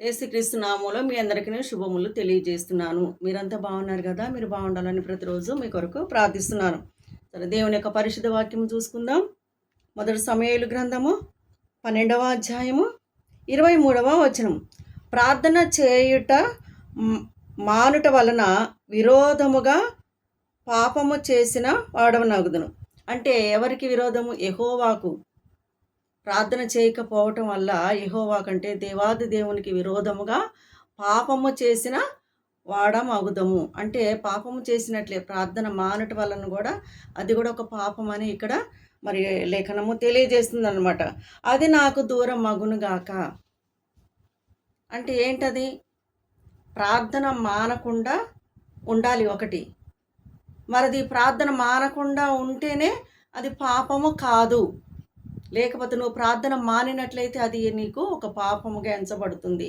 యేసుక్రీస్తు నామంలో మీ అందరికీ నేను శుభములు తెలియజేస్తున్నాను. మీరంతా బాగున్నారు కదా? మీరు బాగుండాలని ప్రతిరోజు మీ కొరకు ప్రార్థిస్తున్నాను. సరే దేవుని యొక్క పరిశుద్ధ వాక్యం చూసుకుందాం. మొదటి సమయాలు గ్రంథము పన్నెండవ అధ్యాయము ఇరవై మూడవ వచనం. ప్రార్థన చేయుట మానుట వలన విరోధముగా పాపము చేసిన వాడవనగుదును. అంటే ఎవరికి విరోధము? ఎహోవాకు ప్రార్థన చేయకపోవటం వల్ల యహోవా కంటే దేవాది దేవునికి విరోధముగా పాపము చేసిన వాడమగుదము అంటే పాపము చేసినట్లే ప్రార్థన మానట వలన కూడా అది కూడా ఒక పాపం అని ఇక్కడ మరి లేఖనము తెలియజేస్తుంది అనమాట అది నాకు దూరం మగునుగాక అంటే ఏంటది? ప్రార్థన మానకుండా ఉండాలి ఒకటి. మరిది ప్రార్థన మానకుండా ఉంటేనే అది పాపము కాదు. లేకపోతే నువ్వు ప్రార్థన మానినట్లయితే అది నీకు ఒక పాపముగా ఎంచబడుతుంది.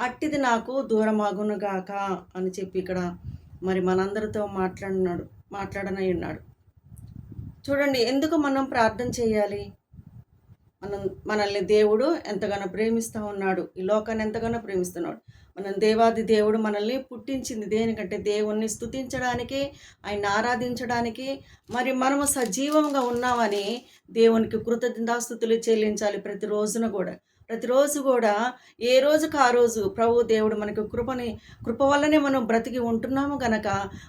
అట్టిది నాకు దూరమాగునుగాక అని చెప్పి ఇక్కడ మరి మనందరితో మాట్లాడినాడు మాట్లాడనై ఉన్నాడు. చూడండి ఎందుకు మనం ప్రార్థన చేయాలి? మనం మనల్ని దేవుడు ఎంతగానో ప్రేమిస్తూ ఉన్నాడు. ఈ లోకాన్ని ఎంతగానో ప్రేమిస్తున్నాడు. మనం దేవాది దేవుడు మనల్ని పుట్టించింది. దేనికంటే దేవుణ్ణి స్థుతించడానికి ఆయన ఆరాధించడానికి. మరి మనము సజీవంగా ఉన్నామని దేవునికి కృతజ్ఞతాస్థుతులు చెల్లించాలి ప్రతి రోజున కూడా. ప్రతిరోజు కూడా ఏ రోజుకు ఆ రోజు ప్రభు దేవుడు మనకు కృపని కృప వల్లనే మనం బ్రతికి ఉంటున్నాము గనక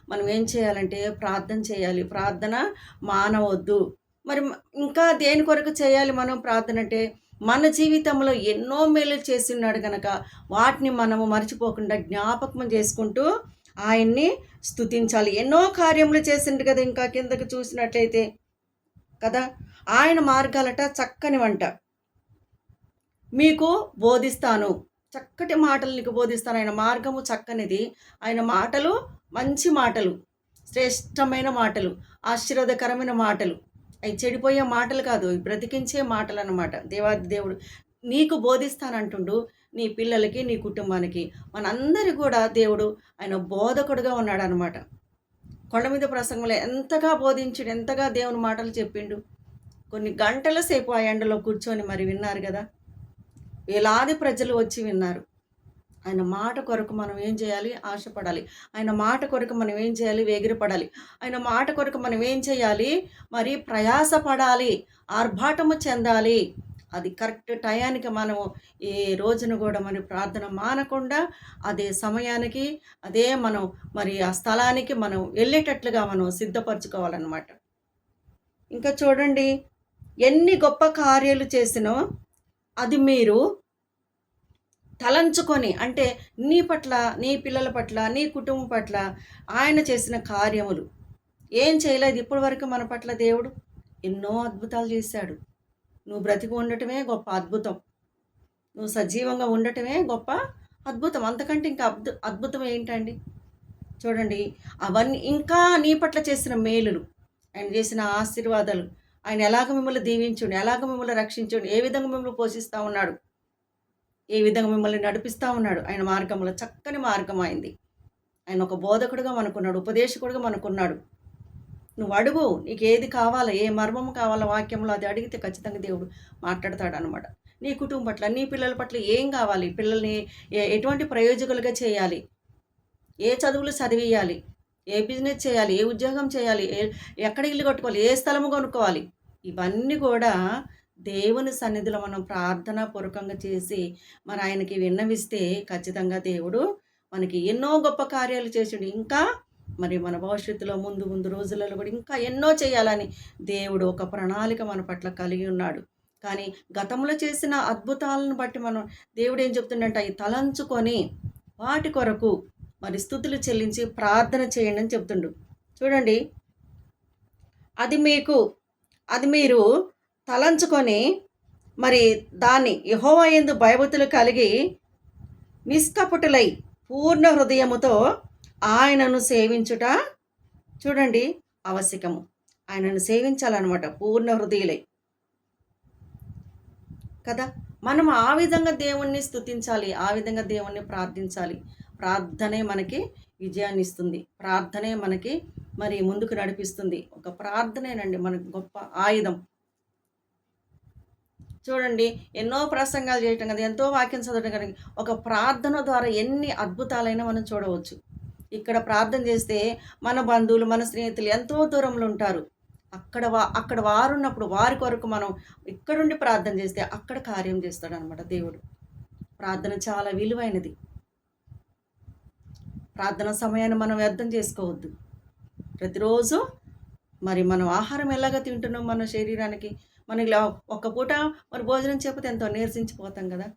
మనం ఏం చేయాలంటే ప్రార్థన చేయాలి. ప్రార్థన మానవద్దు. మరి ఇంకా దేని కొరకు చేయాలి మనం ప్రార్థన అంటే మన జీవితంలో ఎన్నో మేలు చేస్తున్నాడు కనుక వాటిని మనము మర్చిపోకుండా జ్ఞాపకం చేసుకుంటూ ఆయన్ని స్తుతించాలి. ఎన్నో కార్యములు చేసిండు కదా ఇంకా కిందకు చూసినట్లయితే కదా? ఆయన మార్గాలట చక్కని వంట. మీకు బోధిస్తాను. చక్కటి మాటలు నీకు బోధిస్తాను. ఆయన మార్గము చక్కనిది. ఆయన మాటలు మంచి మాటలు. శ్రేష్టమైన మాటలు. ఆశీర్వాదకరమైన మాటలు. చెడిపోయే మాటలు కాదు బ్రతికించే మాటలు అన్నమాట దేవాది దేవుడు నీకు బోధిస్తానంటుండు నీ పిల్లలకి నీ కుటుంబానికి. మనందరి కూడా దేవుడు ఆయన బోధకుడుగా ఉన్నాడనమాట కొండ మీద ప్రసంగంలో ఎంతగా బోధించుడు ఎంతగా దేవుని మాటలు చెప్పిండు. కొన్ని గంటల సేపు ఆ ఎండలో కూర్చొని మరి విన్నారు కదా. వేలాది ప్రజలు వచ్చి విన్నారు. ఆయన మాట కొరకు మనం ఏం చేయాలి? ఆశపడాలి. ఆయన మాట కొరకు మనం ఏం చేయాలి? వేగిరపడాలి. ఆయన మాట కొరకు మనం ఏం చేయాలి? మరి ప్రయాసపడాలి. ఆర్భాటము చెందాలి. అది కరెక్ట్ టయానికి మనము ఏ రోజున కూడా మరి ప్రార్థన మానకుండా అదే సమయానికి అదే మనం మరి ఆ స్థలానికి మనం వెళ్ళేటట్లుగా మనం సిద్ధపరచుకోవాలన్నమాట. ఇంకా చూడండి ఎన్ని గొప్ప కార్యాలు చేసినో అది మీరు తలంచుకొని అంటే నీ పట్ల నీ పిల్లల పట్ల నీ కుటుంబం పట్ల ఆయన చేసిన కార్యములు. ఏం చేయలేదు. ఇప్పటి వరకు మన పట్ల దేవుడు ఎన్నో అద్భుతాలు చేశాడు. నువ్వు బ్రతికి ఉండటమే గొప్ప అద్భుతం. నువ్వు సజీవంగా ఉండటమే గొప్ప అద్భుతం. అంతకంటే ఇంకా అద్భు అద్భుతం ఏంటండి? చూడండి. అవన్నీ ఇంకా నీ పట్ల చేసిన మేలులు ఆయన చేసిన ఆశీర్వాదాలు. ఆయన ఎలాగ మిమ్మల్ని దీవించుండు ఎలాగ మిమ్మల్ని రక్షించండి ఏ విధంగా మిమ్మల్ని పోషిస్తూ ఉన్నాడు? ఏ విధంగా మిమ్మల్ని నడిపిస్తూ ఉన్నాడు. ఆయన మార్గంలో చక్కని మార్గం అయింది. ఆయన ఒక బోధకుడుగా మనకున్నాడు ఉపదేశకుడుగా మనకున్నాడు. నువ్వు అడుగు నీకు ఏది కావాలో ఏ మర్మం కావాలో వాక్యంలో అది అడిగితే ఖచ్చితంగా దేవుడు మాట్లాడతాడు అనమాట నీ కుటుంబం పట్ల నీ పిల్లల పట్ల ఏం కావాలి? పిల్లల్ని ఏ- ఎటువంటి ప్రయోజకులుగా చేయాలి? ఏ చదువులు చదివియాలి ఏ బిజినెస్ చేయాలి? ఏ ఉద్యోగం చేయాలి? ఏ ఎక్కడ ఇల్లు కట్టుకోవాలి? ఏ స్థలము కొనుక్కోవాలి? ఇవన్నీ కూడా దేవుని సన్నిధిలో మనం ప్రార్థన పూర్వకంగా చేసి మరి ఆయనకి విన్నవిస్తే ఖచ్చితంగా దేవుడు మనకి ఎన్నో గొప్ప కార్యాలు చేసిండు. ఇంకా మరి మన భవిష్యత్తులో ముందు ముందు రోజులలో కూడా ఇంకా ఎన్నో చేయాలని దేవుడు ఒక ప్రణాళిక మన పట్ల కలిగి ఉన్నాడు. కానీ గతంలో చేసిన అద్భుతాలను బట్టి మనం దేవుడు ఏం చెప్తుండంటే అవి తలంచుకొని వాటి కొరకు మరి స్థుతులు చెల్లించి ప్రార్థన చేయండి అని చెప్తుండు. చూడండి. అది మీకు అది మీరు తలంచుకొని మరి దాన్ని యహోవా యందు కలిగి నిష్కపటులై పూర్ణ హృదయముతో ఆయనను సేవించుట చూడండి ఆవశ్యకము. ఆయనను సేవించాలన్నమాట పూర్ణ హృదయులై. కదా? మనం ఆ విధంగా దేవుణ్ణి స్తుతించాలి ఆ విధంగా దేవుణ్ణి ప్రార్థించాలి. ప్రార్థనే మనకి విజయాన్ని ఇస్తుంది ప్రార్థనే మనకి మరి ముందుకు నడిపిస్తుంది. ఒక ప్రార్థనేనండి మనకు గొప్ప ఆయుధం. చూడండి ఎన్నో ప్రసంగాలు చేయటం కదా ఎంతో వాక్యం చదవడం కానీ ఒక ప్రార్థన ద్వారా ఎన్ని అద్భుతాలైనా మనం చూడవచ్చు. ఇక్కడ ప్రార్థన చేస్తే మన బంధువులు మన స్నేహితులు ఎంతో దూరంలో ఉంటారు. అక్కడ వా అక్కడ వారు ఉన్నప్పుడు వారి కొరకు మనం ఇక్కడుండి ప్రార్థన చేస్తే అక్కడ కార్యం చేస్తాడు అనమాట దేవుడు. ప్రార్థన చాలా విలువైనది. ప్రార్థన సమయాన్ని మనం వ్యర్థం చేసుకోవద్దు. ప్రతిరోజు మరి మనం ఆహారం ఎలాగ తింటున్నాం మన శరీరానికి? మన ఇలా ఒక్క పూట మరి భోజనం చేయకపోతే ఎంతో నీరసించిపోతాం కదా.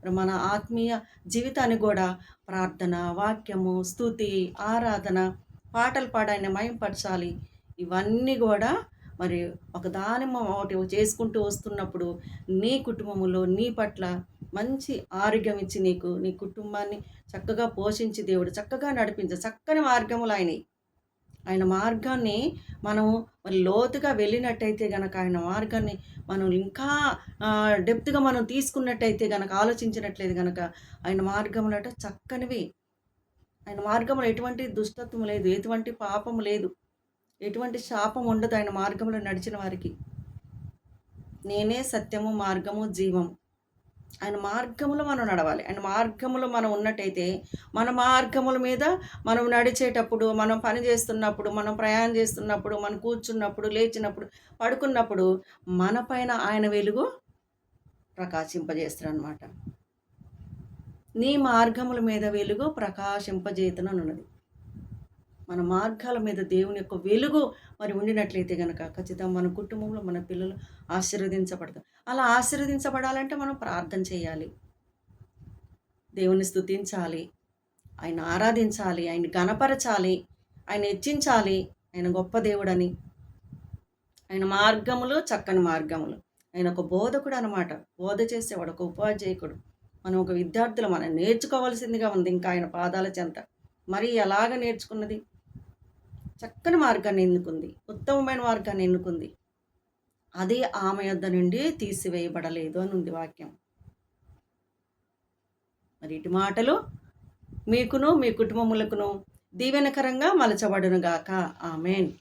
మరి మన ఆత్మీయ జీవితాన్ని కూడా ప్రార్థన వాక్యము స్తుతి ఆరాధన పాటలు పాడి మయంపరచాలి. ఇవన్నీ కూడా మరి ఒక ఒకటి చేసుకుంటూ వస్తున్నప్పుడు నీ కుటుంబంలో నీ పట్ల మంచి ఆరోగ్యం ఇచ్చి నీకు నీ కుటుంబాన్ని చక్కగా పోషించి దేవుడు చక్కగా నడిపించ చక్కని మార్గములు ఆయనవి. ఆయన మార్గాన్ని మనము మరి లోతుగా వెళ్ళినట్టయితే గనక ఆయన మార్గాన్ని మనం ఇంకా డెప్త్గా మనం తీసుకున్నట్టయితే గనక ఆలోచించినట్లయితే గనక ఆయన మార్గములట చక్కనివి. ఆయన మార్గంలో ఎటువంటి దుష్టత్వం లేదు ఎటువంటి పాపం లేదు ఎటువంటి శాపం ఉండదు ఆయన మార్గంలో నడిచిన వారికి. నేనే సత్యము మార్గము జీవము. ఆయన మార్గములో మనం నడవాలి. ఆయన మార్గములో మనం ఉన్నట్టయితే మన మార్గముల మీద మనం నడిచేటప్పుడు మనం పని చేస్తున్నప్పుడు మనం ప్రయాణం చేస్తున్నప్పుడు మనం కూర్చున్నప్పుడు లేచినప్పుడు పడుకున్నప్పుడు మన పైన ఆయన వెలుగు ప్రకాశింపజేస్తారనమాట నీ మార్గముల మీద వెలుగు ప్రకాశింపజేతనన్నది మన మార్గాల మీద దేవుని యొక్క వెలుగు మరి ఉండినట్లయితే కనుక ఖచ్చితంగా మన కుటుంబంలో మన పిల్లలు ఆశీర్వదించబడతారు. అలా ఆశీర్వదించబడాలంటే మనం ప్రార్థన చేయాలి. దేవుని స్థుతించాలి ఆయన ఆరాధించాలి. ఆయన గణపరచాలి ఆయన హెచ్చించాలి. ఆయన గొప్ప దేవుడని. ఆయన మార్గములు చక్కని మార్గములు. ఆయన ఒక బోధకుడు అనమాట బోధ చేసేవాడు ఒక ఉపాధ్యాయకుడు. మనం ఒక విద్యార్థులు. మనం నేర్చుకోవాల్సిందిగా ఉంది ఇంకా ఆయన పాదాల చెంత. మరి ఎలాగ నేర్చుకున్నది? చక్కని మార్గాన్ని ఎన్నుకుంది. ఉత్తమమైన మార్గాన్ని ఎన్నుకుంది. అది ఆమె యొద్ద నుండి తీసివేయబడలేదు అని ఉంది వాక్యం. మరి ఇటు మాటలు మీకును మీ కుటుంబములకును దీవెనకరంగా మలచబడునుగాక. ఆమెన్.